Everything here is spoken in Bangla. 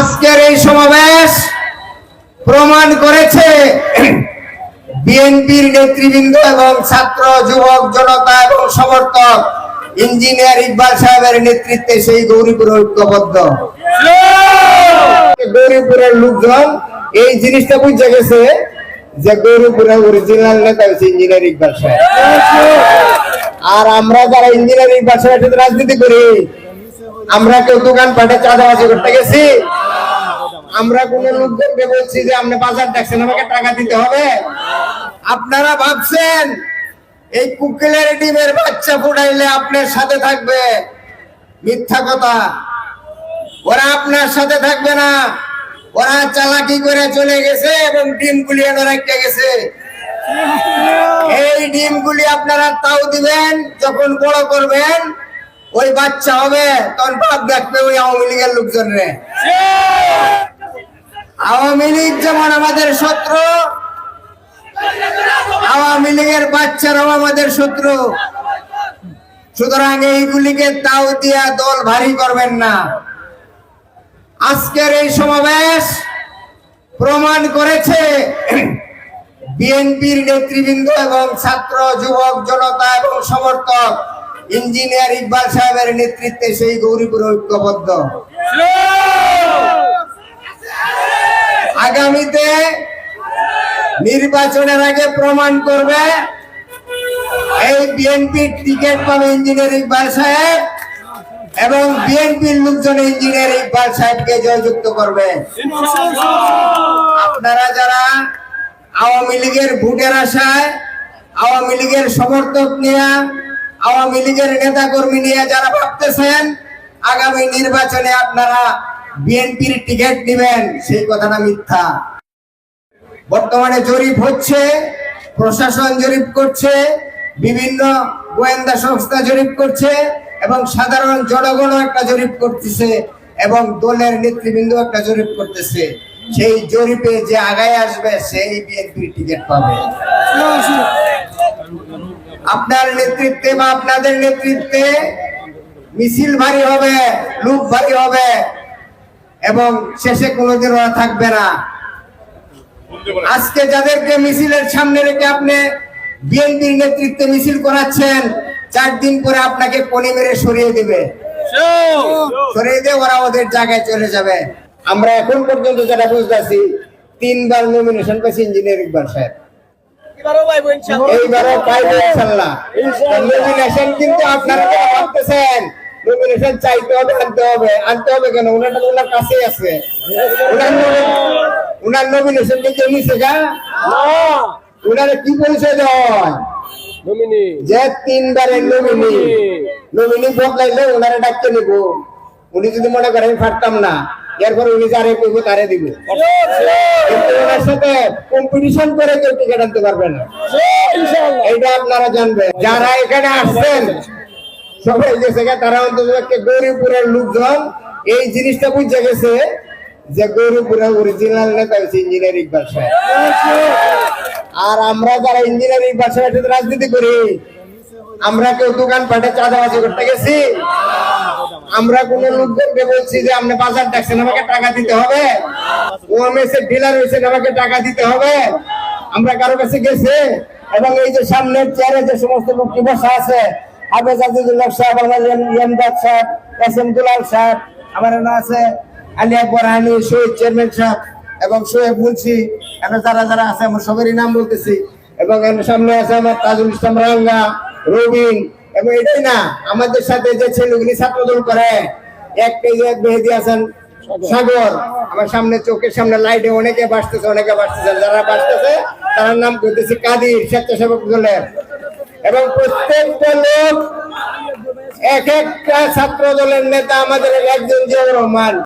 আজকের এই সমাবেশ প্রমাণ করেছে বিএনপির নেতৃবৃন্দ এবং ছাত্র, যুবক, জনতা এবং সমর্থক ইঞ্জিনিয়ার ইকবাল সাহেবের নেতৃত্বে সেই গৌরীপুর ঐক্যবদ্ধ। গৌরীপুরের লোকজন এই জিনিসটা বুঝে গেছে যে গৌরীপুরের অরিজিনাল নেতা হচ্ছে ইঞ্জিনিয়ার ইকবাল আর আমরা যারা ইঞ্জিনিয়ার ইকবাল সাহেবের সাথে রাজনীতি করি, আমরা কেউ দোকান পাটে চাঁদাবাজি করতে গেছি। আমরা কোন লোকজনকে বলছি যে আপনি বাজার দেখছেন, আমাকে টাকা দিতে হবে? আপনারা ভাবছেন এই কুকিলের ডিমের বাচ্চা ফুটাইলে আপনার সাথে থাকবে? মিথ্যা কথা। ওরা আপনার সাথে থাকবে না। ওরা চালাকি করে চলে গেছে এবং ডিমগুলি এনে গেছে। এই ডিমগুলি আপনারা তাও দিবেন, যখন বড় করবেন, ওই বাচ্চা হবে, তখন ভাব দেখবে ওই আওয়ামী লীগের লোকজনরে। আওয়ামী লীগ যেমন আমাদের শত্রু, আওয়ামী লীগের বাচ্চারাও আমাদের শত্রু। সুতরাং এইগুলিকে তাও দিয়া দল ভারী করবেন না। আজকের এই সমাবেশ প্রমাণ করেছে বিএনপির নেতৃবৃন্দ এবং ছাত্র, যুবক, জনতা এবং সমর্থক ইঞ্জিনিয়ার ইকবাল সাহেবের নেতৃত্বে সেই গৌরীপুর ঐক্যবদ্ধ। আগামীতে নির্বাচনের আগে প্রমাণ করবে এই বিএনপির টিকিট পাবে ইঞ্জিনিয়ার ইকবাল সাহেব এবং বিএনপির লোকজন ইঞ্জিনিয়ার ইকবাল সাহেবকে জয়যুক্ত করবে। আপনারা যারা আওয়ামী লীগের ভোটের আশায়, আওয়ামী লীগের সমর্থক নিয়ে, আওয়ামী লীগের নেতা কর্মী নিয়ে যারা ভাবতেছেন, আগামী নির্বাচনে আপনারা বিএনপির টিকিট নেবেন, সেই কথাটা মিথ্যা। বর্তমানে জরিপ হচ্ছে, প্রশাসন জরিপ করছে, বিভিন্ন গোয়েন্দা সংস্থা জরিপ করছে, এবং সাধারণ জনগণও একটা জরিপ করতেছে, এবং দলের নেতৃবৃন্দ একটা জরিপ করতেছে। সেই জরিপে যে আগায় আসবে, সেই বিএনপির টিকিট পাবে। আপনার নেতৃত্বে বা আপনাদের নেতৃত্বে মিছিল ভারী হবে লুক ভারী হবে। এবং শেষে কোনোদিন ওরা থাকবে না। আজকে যাদেরকে মিছিলের সামনে রেখে আপনি বিএনপির নেতৃত্বে মিছিল করাচ্ছেন চার দিন পরে আপনাকে পনি মেরে সরিয়ে দিবে। সরিয়ে দিয়ে ওরা ওদের জায়গায় চলে যাবে। আমরা এখন পর্যন্ত যেটা বুঝতেছি তিনবার নমিনেশন পেয়েছি ইঞ্জিনিয়ার ইকবাল সাহেব। এইবারও পাইবে ইনশাল্লাহ নমিনেশন কিন্তু আপনারা ভাবতেছেন নমিনেশন চাইতে হবে আনতে হবে। আনতে হবে কেন? ওনার ওনার কাছেই আছে। ওনার ওনার নমিনেশন কিন্তু নিছে গা? ওনারে কি পরিচয় দেওয়া যে তিনবারের নমিনি নমিনি বদলাইলে ওনারে ডাকতে নিব। উনি যদি মনে করেন আমি পারতাম না এরপর উনি যারে কইব তারে দিব। কিন্তু ওনার সাথে কম্পিটিশন করে কেউ টিকিট আনতে পারবে না। এইটা আপনারা জানবেন। যারা এখানে আসছেন সবাই গেছে তারা অন্তত গৌরীপুরের লোকজন এই জিনিসটা বুঝে গেছে যে গৌরীপুরের অরিজিনাল নেতা হচ্ছে ইঞ্জিনিয়ার সাহেব। আর আমরা যারা ইঞ্জিনিয়ার ইকবাল সাহেবের রাজনীতি করি, আমরা কেউ দোকান পাটে চাঁদাবাজি করতে গেছি। আমরা কোন লোকজনকে বলছি যে আপনি বাজার দেখছেন, আমাকে টাকা দিতে হবে। ওএমএস এর ডিলার হয়েছেন আমাকে টাকা দিতে হবে। আমরা কারও কাছে গেছে এবং এই যে সামনের চেয়ারে যে সমস্ত লোকটি বসা আছে হাফেজ আজিজুল্লাহ সাহেব, আমাদের ইয়ামদাদ সাহেব এস এম দুলাল সাহেব, আমার আছে, আলী আকবর হানি, শহীদ চেয়ারম্যান সাহেব এবং শোয়েব মুন্সি, এখানে যারা যারা আছে, আমার সবারই নাম বলতেছি। এবং এখানে সামনে আছে আমার তাজুল ইসলাম রাঙ্গা, রবিন, এবং এটাই না, আমাদের সাথে যে ছেলেগুলি ছাত্রদল করে, এক পেজে এক মেহেদি আছেন, সাগর। আমার সামনে চোখের সামনে লাইটে অনেকে বাসতেছে অনেকে বাসতেছে, যারা বাসতেছে, তার নাম করতেছি কাদির স্বেচ্ছাসেবক দলের। এবং প্রত্যেকটা লোক এক একটা ছাত্র দলের নেতা আমাদের একজন জিয়াউর রহমান।